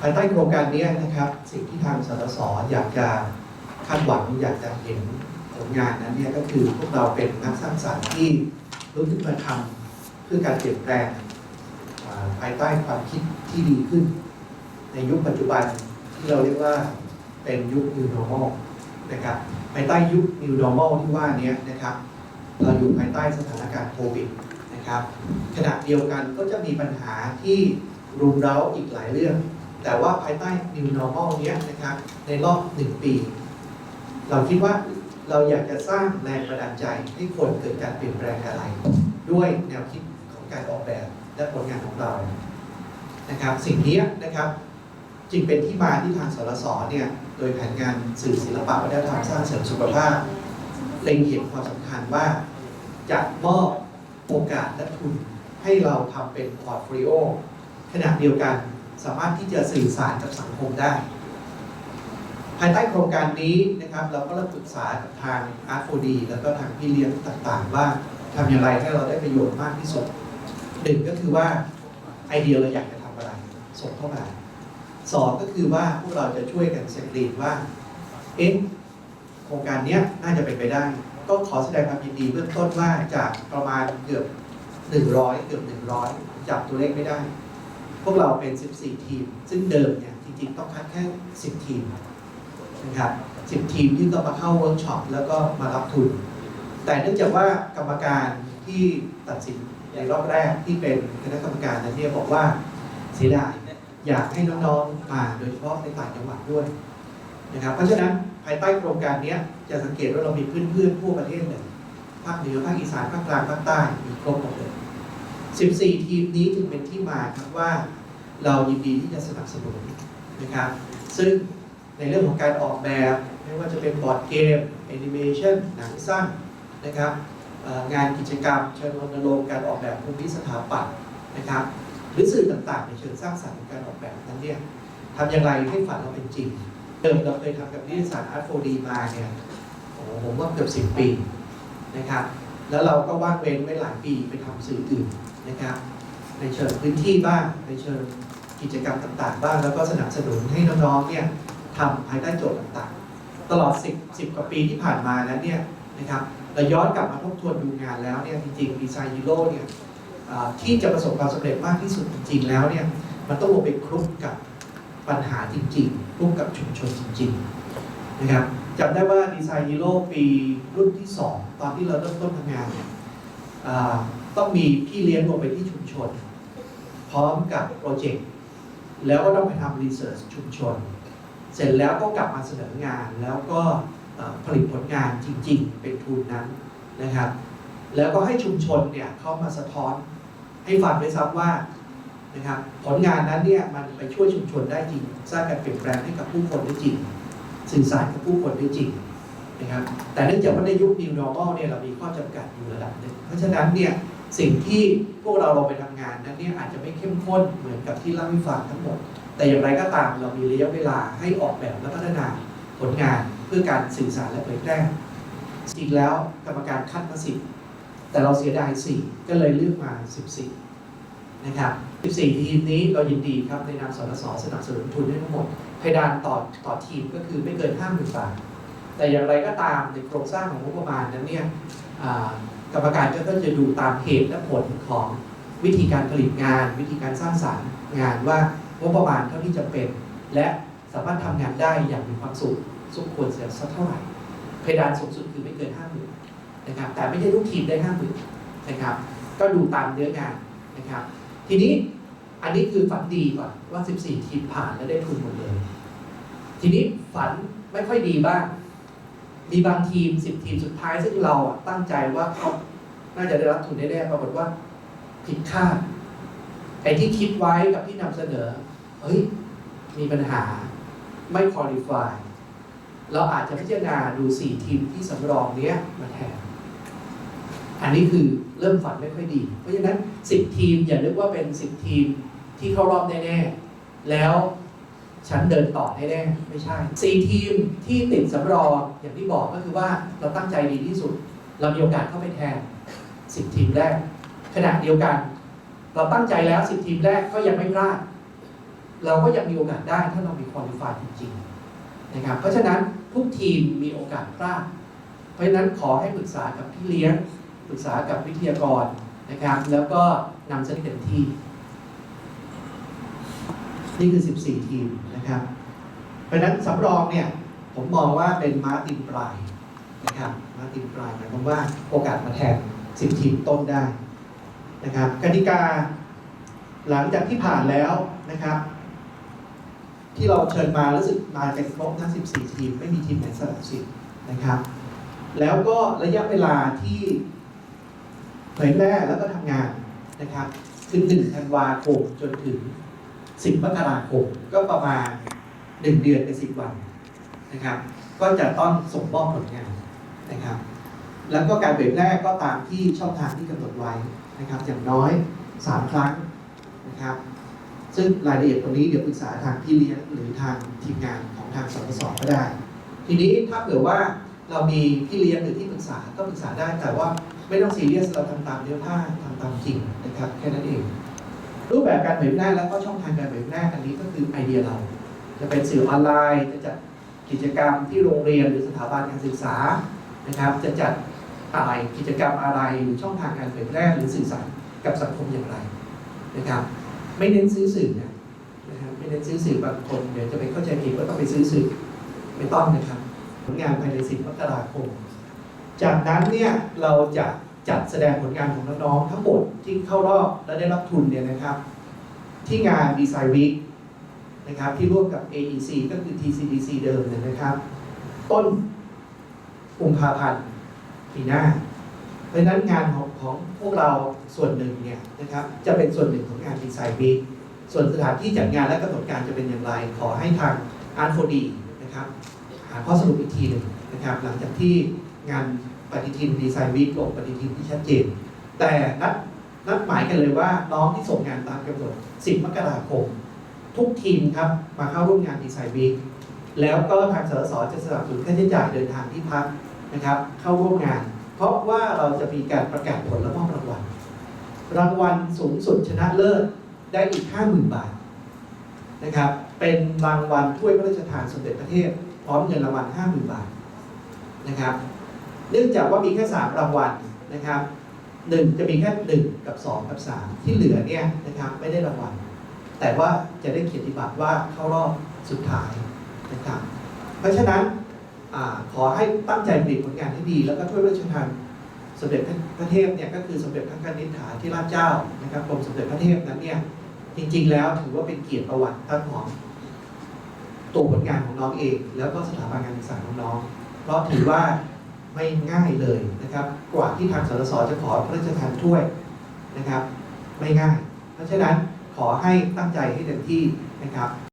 ภายใต้โครงการนี้นะครับ สิ่งที่ทางสสสอยากจะคาดหวังอยากจะเห็นผลงานนั้นเนี่ยก็คือพวกเราเป็นนักสร้างสรรค์ที่รู้ขึ้นมาทำเพื่อการเปลี่ยนแปลงภายใต้ความคิดที่ดีขึ้น ในยุคปัจจุบันที่เราเรียกว่าเป็นยุค New Normal นะครับภายใต้ยุค New Normal ที่ว่านี้นะครับ เราอยู่ภายใต้สถานการณ์โควิดนะครับขณะเดียวกันก็จะมีปัญหาที่รุมเร้าอีกหลายเรื่อง แต่ว่าภายใต้ New Normal เนี้ยนะครับในรอบหนึ่งปี เราคิดว่าเราอยากจะสร้างแรงบันดาลใจให้คนเกิดการเปลี่ยนแปลงอะไร ด้วยแนวคิดของการออกแบบและผลงานของเรานะครับสิ่งนี้นะครับจึงเป็นที่มาที่ทางสรสเนี่ยโดยแผนงานสื่อศิลปะวัฒนธรรมสร้างเสริมสุขภาพเล็งเห็นความสำคัญว่าจะมอบโอกาสและทุนให้เราทำเป็นพอร์ตโฟลิโอขณะเดียวกัน สามารถที่จะสื่อสารกับสังคมได้ ภายใต้โครงการนี้นะครับ เราก็เริ่มปรึกษากับทาง r 4 d แล้วก็ทางพี่เลี้ยงต่างๆ ว่าทำอย่างไรให้เราได้ประโยชน์มากที่สุดหนึ่งก็คือว่าไอเดียเราอยากจะทำอะไรส่งเข้ามาสองก็คือว่าพวกเราจะช่วยกันเซ็นรีดว่าเอ๊ะโครงการนี้น่าจะเป็นไปได้ ก็ขอแสดงความยินดีเบื้องต้นว่าจากประมาณเกือบ 100 เกือบ 100จับตัวเลขไม่ได้ พวกเราเป็น 14 ทีม ซึ่งเดิมเนี่ยจริงๆ ต้องคัดแค่ 10 ทีมนะครับ 10 ทีมที่ต้องมาเข้าเวิร์กช็อปแล้วก็มารับทุน แต่เนื่องจากว่ากรรมการที่ตัดสินในรอบแรกที่เป็นคณะกรรมการนั้นเนี่ยบอกว่าเสียดายอยากให้น้องๆมาโดยเฉพาะในต่างจังหวัดด้วยนะครับ เพราะฉะนั้นภายใต้โครงการนี้จะสังเกตว่าเรามีเพื่อนๆทั่วประเทศเลยภาคเหนือภาคอีสานภาคกลางภาคใต้มีครบหมดเลย 14 ทีมนี้จึงเป็นที่มาครับว่าเรายินดีที่จะสนับสนุนนะครับ ซึ่งในเรื่องของการออกแบบไม่ว่าจะเป็นบอร์ดเกมแอนิเมชันหนังสั้นนะครับงานกิจกรรมเชิญรณรงค์การออกแบบภูมิสถาปัตย์นะครับหรือสื่อต่างๆในเชิงสร้างสรรค์ของการออกแบบนั้นเนี่ยทำอย่างไรให้ฝันเราเป็นจริงเดิมเราเคยทำกับนิตยสารอาร์ตโฟดีมาเนี่ยโอ้ผมว่าเกือบสิบปีนะครับแล้วเราก็ว่างเว้นไว้หลายปีไปทำสื่ออื่น นะครับในเชิงพื้นที่บ้างในเชิงกิจกรรมต่างๆ บ้าง แล้วก็สนับสนุนให้น้องๆเนี่ยทำภายใต้โจทย์ต่างๆ ตลอด 10 10กว่าปีที่ผ่านมานั้นเนี่ยนะครับเราย้อนกลับมาทบทวนดูงานแล้วเนี่ยจริงๆดีไซน์ฮีโร่เนี่ยที่จะประสบความสำเร็จมากที่สุดจริงๆแล้วเนี่ยมันต้องลงไปคลุกกับปัญหาจริงๆคลุกกับชุมชนจริงๆนะครับจำได้ว่าดีไซน์ฮีโร่ปีรุ่นที่ 2 ตอนที่เราเริ่มต้นทำงานเนี่ย ต้องมีพี่เลี้ยงลงไปที่ชุมชน พร้อมกับโปรเจกต์แล้วก็ต้องไปทำรีเสิร์ชชุมชน เสร็จแล้วก็กลับมาเสนองานแล้วก็ผลิตผลงานจริง ๆ เป็นทุนนั้นนะครับ แล้วก็ให้ชุมชนเนี่ยเข้ามาสะท้อนให้ฟังด้วยซ้ำว่านะครับผลงานนั้นเนี่ยมันไปช่วยชุมชนได้จริง สร้างการเปลี่ยนแปลงให้กับผู้คนได้จริง สื่อสารกับผู้คนได้จริง นะครับแต่เนื่องจากว่าในยุค New Normal เนี่ยเรามีข้อจำกัดอยู่ระดับหนึ่งเพราะฉะนั้นเนี่ยสิ่งที่พวกเราลงไปทำงานนั้นเนี่ยอาจจะไม่เข้มข้นเหมือนกับที่เล่าให้ฟังทั้งหมด แต่อย่างไรก็ตามเรามีระยะเวลาให้ออกแบบและพัฒนาผลงานเพื่อการสื่อสารและเผยแพร่จริงแล้วกรรมการคัดมาสิบแต่เราเสียดายสี่ก็เลยเลือกมา 14 นะครับ 14 ทีมนี้เรายินดีครับในนามสนสสนับสนุนทุนให้ทั้งหมดเพดานต่อต่อทีมก็คือไม่เกิน50,000บาท แต่อย่างไรก็ตามในโครงสร้างของงบประมาณนั้นเนี่ยกรรมการก็จะดูตามเหตุและผลของวิธีการผลิตงาน วิธีการสร้างสรรค์งานว่างบประมาณเท่าที่จำเป็น และสามารถทำงานได้อย่างมีความสุขสมควรเสียสักเท่าไหร่เพดานสูงสุดคือไม่เกิน50,000นนะครับแต่ไม่ใช่ทุกทีมได้50,000นะครับก็ดูตามเนื้องานนะครับทีนี้อันนี้คือฝันดีก่อนว่า 14 ทีมผ่านแล้วได้ทุนหมดเลย ทีนี้ฝันไม่ค่อยดีบ้าง มีบางทีม10ทีมสุดท้ายซึ่งเราตั้งใจว่าเขาน่าจะได้รับทุนแน่ๆปรากฏว่าผิดคาดไอ้ที่คิดไว้กับที่นำเสนอ เฮ้ย มีปัญหาไม่คุริฟายเราอาจจะพิจารณาดู4ทีมที่สำรองเนี้ยมาแทน อันนี้คือเริ่มฝันไม่ค่อยดี เพราะฉะนั้น10ทีมอย่านึกว่าเป็น10ทีมที่เข้ารอบแน่ๆ แล้ว ฉันเดินต่อแน่ๆไม่ใช่4ทีมที่ติดสำรองอย่างที่บอกก็คือว่าเราตั้งใจดีที่สุด เรามีโอกาสเข้าไปแทน10ทีมแรกขณะเดียวกัน เราตั้งใจแล้ว10ทีมแรกก็ยังไม่พลาดเราก็ยังมีโอกาสได้ถ้าเรามีคุณลิฟายจริงๆนะครับเพราะฉะนั้นทุกทีมมีโอกาสพลาดเพราะฉะนั้นขอให้ปรึกษากับพี่เลี้ยงปรึกษากับวิทยากรนะครับ แล้วก็นำเสนอเต็มที่ นี่คือ 14 ทีม นะครับเพราะฉะนั้นสำรองเนี่ยผมมองว่าเป็นมาตินปลายนะครับมาตินปลายหมายความว่าโอกาสมาแทน10ทีมต้นได้นะครับกติกาหลังจากที่ผ่านแล้วนะครับ ที่เราเชิญมารู้สึกมากันครบทั้ง 14 ทีม ไม่มีทีมไหนสละสิทธิ์นะครับ แล้วก็ระยะเวลาที่เผยแพร่แล้วก็ทำงานนะครับคือ1ธันวาคมจนถึง 10มกราคมก็ประมาณ 1 เดือนกับ10 วันนะครับ ก็จะต้องส่งมอบผลงานนะครับ แล้วก็การเผยแพร่ก็ตามที่ช่องทางที่กำหนดไว้นะครับ อย่างน้อย 3 ครั้งนะครับ ซึ่งรายละเอียดตรงนี้เดี๋ยวปรึกษาทางพี่เลี้ยงหรือทางทีมงานของทางสปสก็ได้ ทีนี้ถ้าเกิดว่าเรามีพี่เลี้ยงหรือที่ปรึกษาก็ปรึกษาได้แต่ว่าไม่ต้องซีเรียสเราทำตามเนื้อผ้าทำตามจริงนะครับแค่นั้นเอง รูปแบบการเผยแพร่แล้วก็ช่องทางการเผยแพร่อันนี้ก็คือไอเดียเรา จะเป็นสื่อออนไลน์ จะจัดกิจกรรมที่โรงเรียนหรือสถาบันการศึกษานะครับ จะจัดอะไรกิจกรรมอะไรหรือช่องทางการเผยแพร่หรือสื่อสารกับสังคมอย่างไรนะครับ ไม่เน้นซื้อสื่อนะนะครับไม่เน้นซื้อสื่อบางคนเดี๋ยวจะไปเข้าใจผิดว่าต้องไปซื้อสื่อไม่ต้องนะครับผลงานภายในสิบมกราคม จากนั้นเนี่ยเราจะ จัดแสดงผลงานของน้องๆทั้งหมดที่เข้ารอบและได้รับทุนเนี่ยนะครับ ที่งานดีไซน์วีคนะครับที่ร่วมกับ AEC ก็คือ TCDC เดิมเนี่ยนะครับ ต้นกุมภาพันธ์ปีหน้า เพราะฉะนั้นงานของของพวกเราส่วนหนึ่งเนี่ยนะครับจะเป็นส่วนหนึ่งของงานดีไซน์วีคส่วนสถานที่จัดงานและกำหนดการจะเป็นอย่างไร ขอให้ทางอาร์ตโฟดีนะครับหาข้อสรุปอีกทีหนึ่งนะครับ หลังจากที่งาน ปฏิทินดีไซน์วีคลงปฏิทินที่ชัดเจน แต่นัดนัดหมายกันเลยว่าน้องที่ส่งงานตามกำหนด 10 มกราคม ทุกทีมครับมาเข้าร่วมงานดีไซน์วีคแล้วก็ทางสสจะสนับสนุนค่าใช้จ่ายเดินทางที่พักนะครับ เข้าร่วมงาน เพราะว่าเราจะมีการประกาศผลและมอบรางวัลรางวัลสูงสุดชนะเลิศได้อีก 50,000 บาทนะครับเป็นรางวัลถ้วยพระราชทานสมเด็จพระเทพพร้อมเงินรางวัล50,000 บาทนะครับ เนื่องจากว่ามีแค่3รางวัลนะครับหนึ่งจะมีแค่1กับ 2 กับ 3 ที่เหลือเนี่ยนะครับไม่ได้รางวัล แต่ว่าจะได้เกียรติบัตรว่าเข้ารอบสุดท้ายนะครับ เพราะฉะนั้นอขอให้ตั้งใจผลิตผลงานที่ดี แล้วก็ถ้วยราชทานสมเด็จพระเทพเนี่ยก็คือสมเด็จพระกนิษฐาธิราชเจ้านะครับกรมสมเด็จพระเทพนั้นเนี่ยจริงๆแล้วถือว่าเป็นเกียรติประวัติทั้งของตัวผลงานของน้องเอง แล้วก็สถาบันการศึกษาของน้อง เพราะถือว่า ไม่ง่ายเลยนะครับ กว่าที่ทางสสจะขอพระราชทานถ้วยนะครับ ไม่ง่าย เพราะฉะนั้นขอให้ตั้งใจให้เต็มที่นะครับ